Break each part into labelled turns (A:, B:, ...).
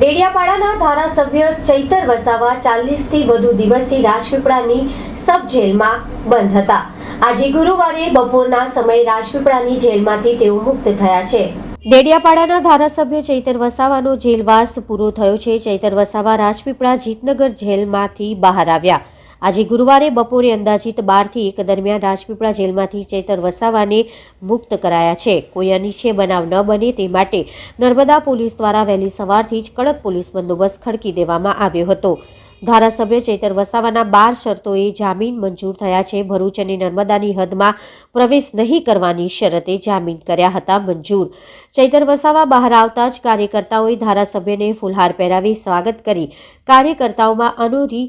A: ડેડિયાપાડાના ધારાસભ્ય ચૈતર વસાવા ચાલીસથી વધુ દિવસથી રાજપીપળાની સબ જેલમાં બંધ હતા. આજે ગુરુવારે બપોરના સમયે રાજપીપળાની જેલમાંથી તેઓ મુક્ત થયા છે. ડેડિયાપાડાના ધારાસભ્ય ચૈતર વસાવાનો જેલવાસ પૂરો થયો છે. ચૈતર વસાવા રાજપીપળા જીતનગર જેલમાંથી બહાર આવ્યા. આજે ગુરુવારે બપોરે અંદાજિત બારથી એક દરમિયાન રાજપીપળા જેલમાંથી ચેતર વસાવાને મુક્ત કરાયા છે. કોઈ અનિચ્છે બનાવ ન બને તે માટે નર્મદા પોલીસ દ્વારા વહેલી સવારથી જ કડક પોલીસ બંદોબસ્ત ખડકી દેવામાં આવ્યો હતો. ધારાસભ્ય ચેતર વસાવાના બાર શરતોએ જામીન મંજૂર થયા છે. ભરૂચ અને નર્મદાની હદમાં પ્રવેશ નહીં કરવાની શરતે જામીન કર્યા હતા મંજૂર. ચૈતર વસાવા બહાર આવતા જ કાર્યકર્તાઓએ ધારાસભ્યને ફુલહાર પહેરાવી સ્વાગત કરી. કાર્યકર્તાઓમાં અનોરી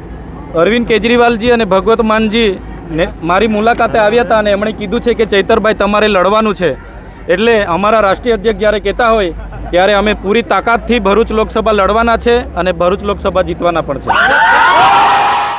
B: અરવિંદ કેજરીવાલજી અને ભગવત માનજી ને મારી મુલાકાતે આવ્યા હતા અને એમણે કીધું છે કે ચૈતરભાઈ તમારે લડવાનું છે. એટલે અમારા રાષ્ટ્રીય અધ્યક્ષ જ્યારે કહેતા હોય, ત્યારે અમે પૂરી તાકાતથી ભરૂચ લોકસભા લડવાના છે અને ભરૂચ લોકસભા જીતવાના પણ છે.